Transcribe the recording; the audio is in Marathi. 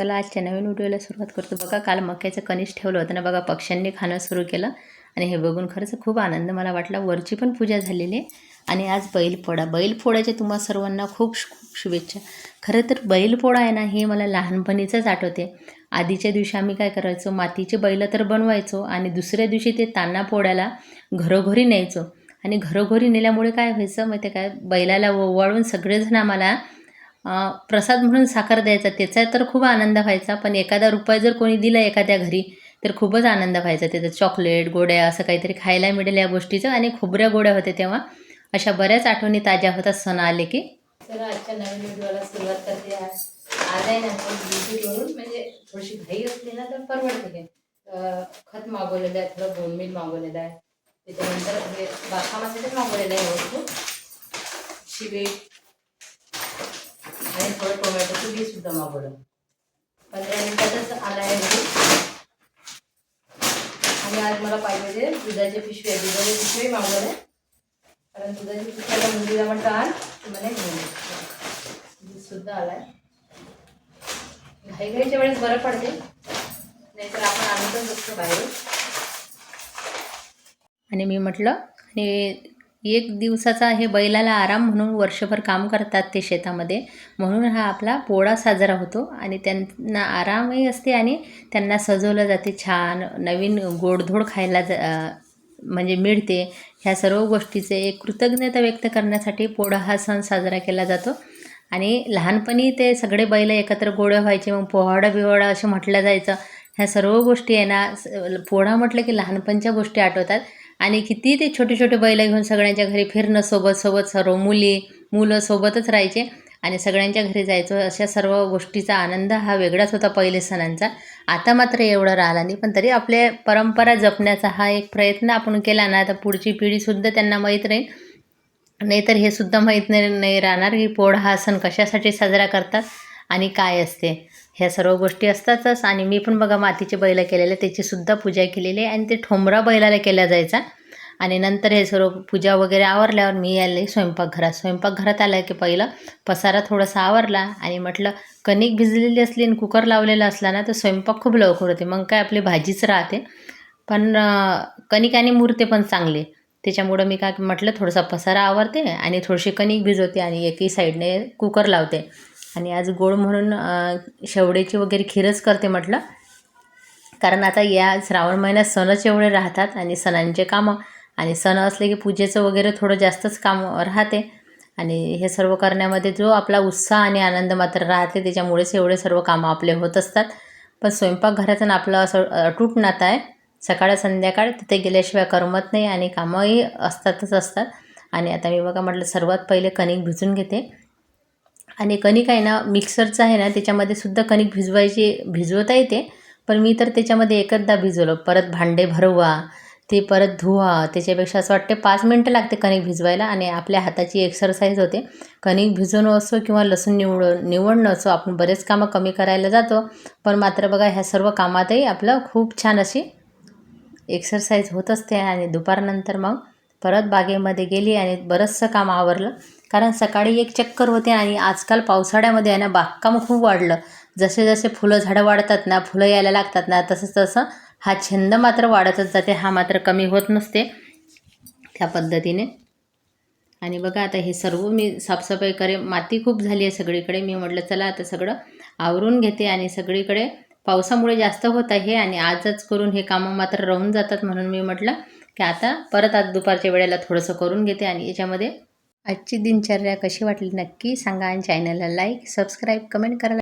चला आजच्या नवीन व्हिडिओला सुरुवात करतो. बघा काल मक्याचं कणीस ठेवलं होतं ना बघा पक्ष्यांनी खाणं सुरू केलं. आणि हे बघून खरंच खूप आनंद मला वाटला. वरची पण पूजा झालेली आहे. आणि आज बैलपोळा. बैलपोळ्याच्या तुम्हा सर्वांना खूप खूप शुभेच्छा. खरं तर बैलपोळा आहे ना हे मला लहानपणीचंच आठवते. आधीच्या दिवशी आम्ही काय करायचो मातीचे बैल तर बनवायचो आणि दुसऱ्या दिवशी ते तांना पोळ्याला घरोघरी न्यायचो. आणि घरोघरी नेल्यामुळे काय व्हायचं मग ते काय बैलाला ओवाळून सगळेजण आम्हाला प्रसाद म्हणून साखर द्यायचा त्याचा तर खूप आनंद व्हायचा पण एखादा रुपया जर कोणी दिला एखाद्या घरी तर खूपच आनंद व्हायचा. त्याचं चॉकलेट गोड्या असं काहीतरी खायला मिळेल या गोष्टीचं आणि खोबऱ्या गोड्या होत्या तेव्हा. अशा बऱ्याच आठवणी ताज्या होतात सण आले की. तर आजच्या नवीन व्हिडिओला सुरुवात करते. आज आहे ना ड्युटीवरून म्हणजे थोडीशी घाई असली ना तर परवडते खत मागवलेलं आहे थोडं बोनमील मागवलेलं आहे. त्याच्यानंतर हे बागकामासाठीच मागवलेलं आहे वस्तू. शिवे आणि थोडं टोमॅटोचं बी सुद्धा मागवलं पंधरा मिनिटातच आला आहे आणि आज मला पाहिजे होते दुधाचे आहे. दुधाचे पिशवे मागवले. कारण दुधाची पिशव्याला मुलीला म्हटलं आण तुम्हाला घेऊन ये. दूध सुद्धा आलाय. घाई घाईच्या वेळेस बरं पडते. नाहीतर आपण आणतच असतो बाहेर आणि मी म्हटलं आणि एक दिवसाचा हे बैलाला आराम म्हणून वर्षभर काम करतात ते शेतामध्ये. म्हणून हा आपला पोळा साजरा होतो आणि त्यांना आरामही असते आणि त्यांना सजवलं जाते छान. नवीन गोडधोड खायला जा म्हणजे मिळते. ह्या सर्व गोष्टीचे एक कृतज्ञता व्यक्त करण्यासाठी पोळा हा सण साजरा केला जातो. आणि लहानपणी ते सगळे बैल एकत्र गोळ्या व्हायचे मग पोहाडा बिवाडा असं म्हटलं जायचं. ह्या सर्व गोष्टी आहे ना पोळा म्हटलं की लहानपणच्या गोष्टी आठवतात. आणि किती ते छोटे छोटे बैल घेऊन सगळ्यांच्या घरी फिरणं सोबत सोबत सर्व मुली मुलं सोबतच राहायचे. आणि सगळ्यांच्या घरी जायचो अशा सर्व गोष्टीचा आनंद हा वेगळाच होता पहिले सणांचा. आता मात्र एवढं राहिला नाही पण तरी आपल्या परंपरा जपण्याचा हा एक प्रयत्न आपण केला ना तर पुढची पिढीसुद्धा त्यांना माहीत राहील. नाहीतर हे सुद्धा माहीत नाही नाही राहणार की पोळा हा सण कशासाठी साजरा करतात आणि काय असते. ह्या सर्व गोष्टी असतातच. आणि मी पण बघा मातीचे बैल केलेले त्याचीसुद्धा पूजा केलेली आहे. आणि ते ठोंबरा बैलाला केला जायचा. आणि नंतर हे सर्व पूजा वगैरे आवरल्यावर मी आले स्वयंपाकघरात. स्वयंपाकघरात आलं की पहिलं पसारा थोडासा आवरला आणि म्हटलं कणिक भिजलेली असली आणि कुकर लावलेला असला ना तर स्वयंपाक खूप लवकर होते. मग काय आपली भाजीच राहते. पण कणिक आणि मुरते पण चांगले. त्याच्यामुळं मी काय म्हटलं थोडासा पसारा आवरते आणि थोडीशी कणिक भिजवते आणि एकही साईडने कुकर लावते. आणि आज गोड म्हणून शेवड्याची वगैरे खीरच करते म्हटलं. कारण आता या श्रावण महिन्यात सणच एवढे राहतात आणि सणांचे कामं आणि सण असले की पूजेचं वगैरे थोडं जास्तच काम राहते. आणि हे सर्व करण्यामध्ये जो आपला उत्साह आणि आनंद मात्र राहते त्याच्यामुळेच एवढे सर्व कामं आपले होत असतात. पण स्वयंपाकघराचं आपलं असं अटूट नातं आहे. सकाळ संध्याकाळ तिथे गेल्याशिवाय करमत नाही आणि कामंही असतातच असतात. आणि आता मी बघा म्हटलं सर्वात पहिले कणिक भिजून घेते. आणि कणिक आहे ना मिक्सरचं आहे ना त्याच्यामध्ये सुद्धा कणिक भिजवायची भिजवता येते. पण मी तर त्याच्यामध्ये एकदा भिजवलं. परत भांडे भरवा ते परत धुवा. त्याच्यापेक्षा असं वाटते पाच मिनटं लागते कणिक भिजवायला आणि आपल्या हाताची एक्सरसाइज होते. कणिक भिजवणं असो किंवा लसूण निवड निवडणं असो आपण बरेच कामं कमी करायला जातो. पण मात्र बघा ह्या सर्व कामातही आपलं खूप छान अशी एक्सरसाइज होत असते आणि दुपारनंतर मग परत बागेमध्ये गेली आणि बरंचसं काम आवरलं. कारण सकाळी एक चक्कर होते आणि आजकाल पावसाळ्यामध्ये आहे ना बागकाम खूप वाढलं. जसे जसे फुलं झाडं वाढतात ना फुलं यायला लागतात ना तसं तसं हा छंद मात्र वाढतच जाते हा मात्र कमी होत नसते त्या पद्धतीने. आणि बघा आता हे सर्व मी साफसफाई करे माती खूप झाली आहे सगळीकडे. मी म्हटलं चला आता सगळं आवरून घेते आणि सगळीकडे पावसामुळे जास्त होत आहे आणि आजच करून हे कामं मात्र राहून जातात म्हणून मी म्हटलं की आता परत आज दुपारच्या वेळेला थोडंसं करून घेते आणि याच्यामध्ये आजची दिनचर्या कशी वाटली नक्की सांगा आणि चॅनलला लाईक सबस्क्राईब कमेंट करायला